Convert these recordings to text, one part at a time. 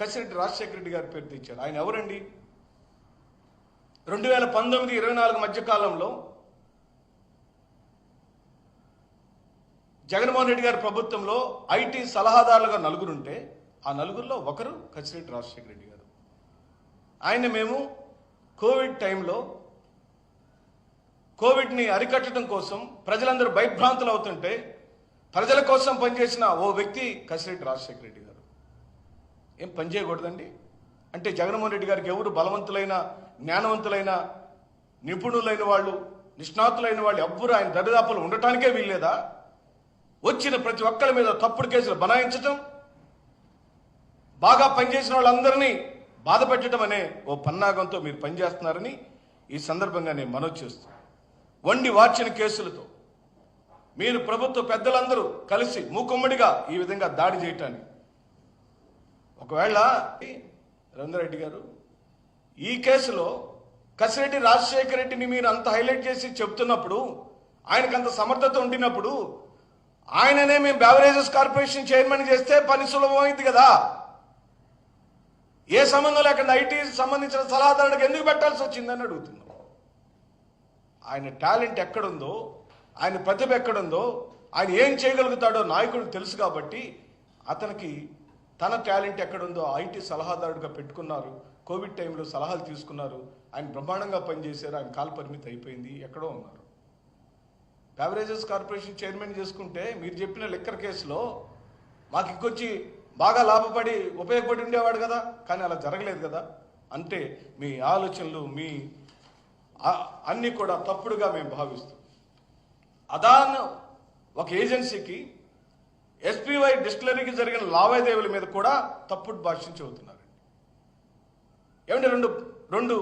కసిరెడ్డి రాజశేఖర రెడ్డి గారి పేరు తెచ్చారు ఆయన ఎవరండి? రెండు వేల పంతొమ్మిది ఇరవై నాలుగు మధ్యకాలంలో జగన్మోహన్ రెడ్డి గారి ప్రభుత్వంలో ఐటీ సలహాదారులుగా నలుగురుంటే ఆ నలుగురిలో ఒకరు కసిరెడ్డి రాజశేఖర రెడ్డి గారు. ఆయన మేము కోవిడ్ టైంలో కోవిడ్ని అరికట్టడం కోసం ప్రజలందరూ భయభ్రాంతులు అవుతుంటే ప్రజల కోసం పనిచేసిన ఓ వ్యక్తి కసిరెడ్డి రాజశేఖర రెడ్డి గారు. ఏం పని చేయకూడదండి? అంటే జగన్మోహన్ రెడ్డి గారికి ఎవరు బలవంతులైన జ్ఞానవంతులైన నిపుణులైన వాళ్ళు నిష్ణాతులైన వాళ్ళు ఎవ్వరు ఆయన దరిదాపులు ఉండటానికే వీల్లేదా? వచ్చిన ప్రతి ఒక్కరి మీద తప్పుడు కేసులు బనాయించటం బాగా పనిచేసిన వాళ్ళందరినీ బాధ పెట్టడం అనే ఓ పన్నాగంతో మీరు పనిచేస్తున్నారని ఈ సందర్భంగా నేను మనవి చేస్తున్నాను వండి వార్చిన కేసులతో మీరు ప్రభుత్వ పెద్దలందరూ కలిసి మూకుమ్మడిగా ఈ విధంగా దాడి చేయటానికి ఒకవేళ రవీంద్రరెడ్డి గారు ఈ కేసులో కసిరెడ్డి రాజశేఖర రెడ్డిని మీరు అంత హైలైట్ చేసి చెప్తున్నప్పుడు ఆయనకు అంత సమర్థత ఉండినప్పుడు ఆయననే మేము బ్యావరేజెస్ కార్పొరేషన్ చైర్మన్ చేస్తే పని సులభమైంది కదా. ఏ సంబంధం లేకుండా ఐటీ సంబంధించిన సలహాదారుడికి ఎందుకు పెట్టాల్సి వచ్చిందని అడుగుతున్నాం. ఆయన టాలెంట్ ఎక్కడుందో ఆయన ప్రతిభ ఎక్కడుందో ఆయన ఏం చేయగలుగుతాడో నాయకుడికి తెలుసు కాబట్టి అతనికి తన టాలెంట్ ఎక్కడుందో ఐటీ సలహాదారుడిగా పెట్టుకున్నారు. కోవిడ్ టైంలో సలహాలు తీసుకున్నారు. ఆయన బ్రహ్మాండంగా పనిచేశారు. ఆయన కాల పరిమితి అయిపోయింది. ఎక్కడో ఉన్నారు. బ్యావరేజెస్ కార్పొరేషన్ చైర్మన్ చేసుకుంటే మీరు చెప్పిన లిక్కర్ కేసులో మాకు ఇంకొచ్చి బాగా లాభపడి ఉపయోగపడి ఉండేవాడు కదా. కానీ అలా జరగలేదు కదా. అంటే మీ ఆలోచనలు మీ అన్నీ కూడా తప్పుడుగా మేము భావిస్తాం అదాన్ ఒక ఏజెన్సీకి ఎస్పీవై డిస్టిలరీకి జరిగిన లావాదేవీల మీద కూడా తప్పుడు భాష్యం చెబుతున్నారండి ఏమంటే రెండు రెండు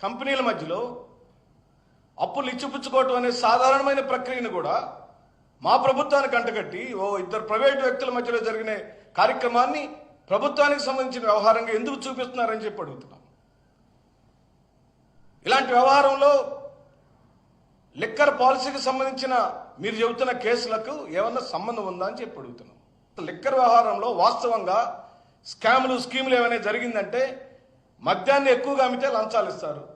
కంపెనీల మధ్యలో అప్పులు ఇచ్చిపుచ్చుకోవటం అనే సాధారణమైన ప్రక్రియను కూడా మా ప్రభుత్వానికి అంటగట్టి ఓ ఇద్దరు ప్రైవేటు వ్యక్తుల మధ్యలో జరిగిన కార్యక్రమాన్ని ప్రభుత్వానికి సంబంధించిన వ్యవహారంగా ఎందుకు చూపిస్తున్నారని చెప్పి అడుగుతున్నాం. ఇలాంటి వ్యవహారంలో లిక్కర్ పాలసీకి సంబంధించిన మీరు చెబుతున్న కేసులకు ఏమన్నా సంబంధం ఉందా అని చెప్పి అడుగుతున్నాం. లిక్కర్ వ్యవహారంలో వాస్తవంగా స్కాములు స్కీములు ఏమైనా జరిగిందంటే మద్యాన్ని ఎక్కువగా అమ్మితే లంచాలు ఇస్తారు.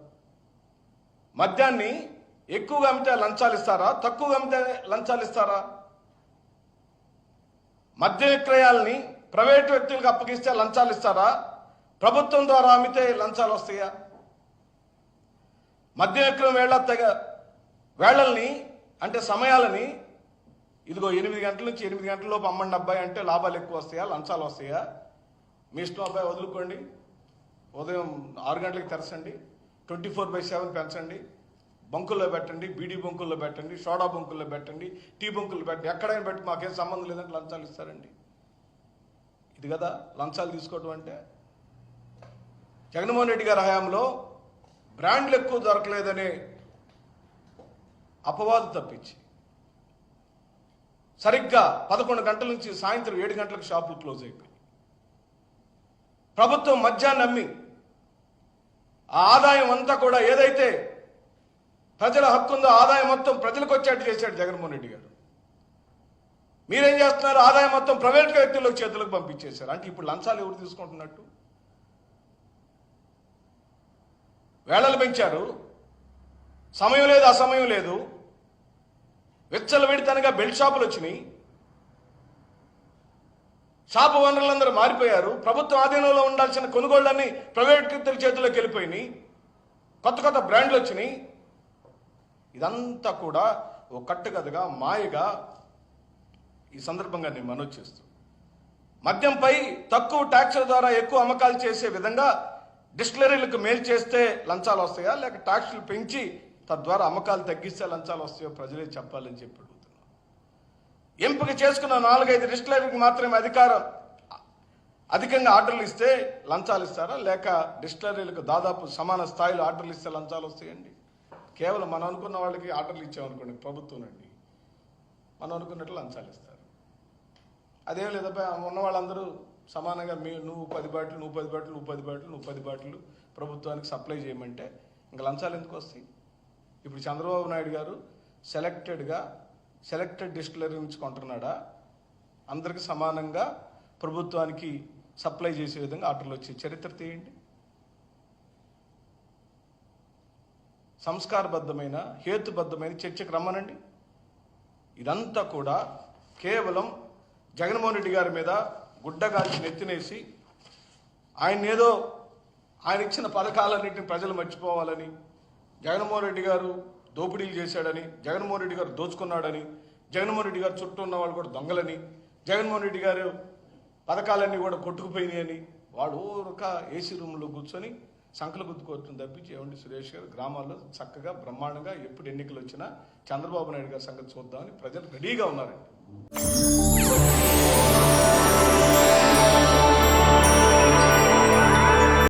మద్యాన్ని ఎక్కువగా అమ్మితే లంచాలు ఇస్తారా? తక్కువగా అమ్మితే లంచాలు ఇస్తారా? మద్య విక్రయాల్ని ప్రైవేటు వ్యక్తులకు అప్పగిస్తే లంచాలు ఇస్తారా? ప్రభుత్వం ద్వారా అమ్మితే లంచాలు వస్తాయా? మద్య విక్రయం వేళ తెగ వేళల్ని అంటే సమయాలని ఇదిగో ఎనిమిది గంటల నుంచి ఎనిమిది గంటలలోపు అమ్మండి అబ్బాయి అంటే లాభాలు ఎక్కువ వస్తాయా లంచాలు వస్తాయా? మీ ఇష్టం అబ్బాయి వదులుకోండి. ఉదయం ఆరు గంటలకు తెరచండి. ట్వంటీ ఫోర్ బై సెవెన్ పెంచండి. బంకుల్లో పెట్టండి బీడీ బంకుల్లో పెట్టండి సోడా బంకుల్లో పెట్టండి టీ బంకుల్లో పెట్టండి. ఎక్కడైనా పెట్టి మాకేం సంబంధం లేదంటే లంచాలు ఇస్తారండి. ఇది కదా లంచాలు తీసుకోవడం అంటే. జగన్మోహన్ రెడ్డి గారి హయాంలో బ్రాండ్లు ఎక్కువ దొరకలేదనే అపవాదు తప్పించి. సరిగ్గా పదకొండు గంటల నుంచి సాయంత్రం ఏడు గంటలకు షాపులు క్లోజ్ అయిపోయి ప్రభుత్వం మధ్యాహ్నం నమ్మి ఆ ఆదాయం అంతా కూడా ఏదైతే ప్రజల హక్కు ఉందో ఆదాయం మొత్తం ప్రజలకు వచ్చేట్టు చేశాడు జగన్మోహన్ రెడ్డి గారు. మీరేం చేస్తున్నారు? ఆదాయం మొత్తం ప్రైవేట్ వ్యక్తులకు చేతులకు పంపించేశారు. అంటే ఇప్పుడు లంచాలు ఎవరు తీసుకుంటున్నట్టు? వేళలు పెంచారు. సమయం లేదు అసమయం లేదు. విచ్చల విడితనగా బెల్ట్ షాపులు వచ్చినాయి. షాపు వనరులందరూ మారిపోయారు. ప్రభుత్వ ఆధీనంలో ఉండాల్సిన కొనుగోళ్ళన్నీ ప్రైవేట్ వ్యక్తుల చేతుల్లోకి వెళ్ళిపోయినాయి. కొత్త కొత్త బ్రాండ్లు వచ్చినాయి. ఇదంతా కూడా ఓ కట్టుకథగా మాయగా ఈ సందర్భంగా నేను మనవి చేస్తూ. మద్యంపై తక్కువ ట్యాక్సుల ద్వారా ఎక్కువ అమ్మకాలు చేసే విధంగా డిస్టిలరీలకు మేలు చేస్తే లంచాలు వస్తాయా? లేక ట్యాక్సులు పెంచి తద్వారా అమ్మకాలు తగ్గిస్తే లంచాలు వస్తాయో ప్రజలే చెప్పాలని చెప్పి అడుగుతున్నాను. ఎంపిక చేసుకున్న నాలుగైదు డిస్టిలరీకి మాత్రమే అధికారం. అధికంగా ఆర్డర్లు ఇస్తే లంచాలు ఇస్తారా? లేక డిస్టిలరీలకు దాదాపు సమాన స్థాయిలో ఆర్డర్లు ఇస్తే లంచాలు వస్తాయండి? కేవలం మనం అనుకున్న వాళ్ళకి ఆర్డర్లు ఇచ్చామనుకోండి ప్రభుత్వం అండి. మనం అనుకున్నట్లు లంచాలు ఇస్తారు. అదేం లేదబ్బా ఉన్న వాళ్ళందరూ సమానంగా మీ నువ్వు పది బాటిల్ నువ్వు పది బాటిల్ నువ్వు పది బాటిల్ నువ్వు పది బాటిల్ ప్రభుత్వానికి సప్లై చేయమంటే ఇంకా లంచాలు ఎందుకు వస్తాయి? ఇప్పుడు చంద్రబాబు నాయుడు గారు సెలెక్టెడ్గా సెలెక్టెడ్ డిస్టిలరీ నుంచి కొంటున్నాడా? అందరికి సమానంగా ప్రభుత్వానికి సప్లై చేసే విధంగా ఆర్డర్లు వచ్చే చరిత్ర తీయండి. సంస్కారబద్ధమైన హేతుబద్ధమైన చర్చకు రమ్మనండి. ఇదంతా కూడా కేవలం జగన్మోహన్ రెడ్డి గారి మీద గుడ్డగాల్చి నెత్తినేసి ఆయన ఏదో ఆయన ఇచ్చిన పథకాలన్నింటిని ప్రజలు మర్చిపోవాలని జగన్మోహన్ రెడ్డి గారు దోపిడీలు చేశాడని జగన్మోహన్ రెడ్డి గారు దోచుకున్నాడని జగన్మోహన్ రెడ్డి గారు చుట్టూ ఉన్న వాళ్ళు కూడా దొంగలని జగన్మోహన్ రెడ్డి గారు పథకాలన్నీ కూడా కొట్టుకుపోయినాయని వాడు ఊరక ఏసీ రూమ్లో కూర్చొని సంకల గుద్దుకోవటం తప్పించి ఏమండి సురేష్ గారు? గ్రామాల్లో చక్కగా బ్రహ్మాండంగా ఎప్పుడు ఎన్నికలు వచ్చినా చంద్రబాబు నాయుడు గారి సంగతి చూద్దామని ప్రజలు రెడీగా ఉన్నారండి.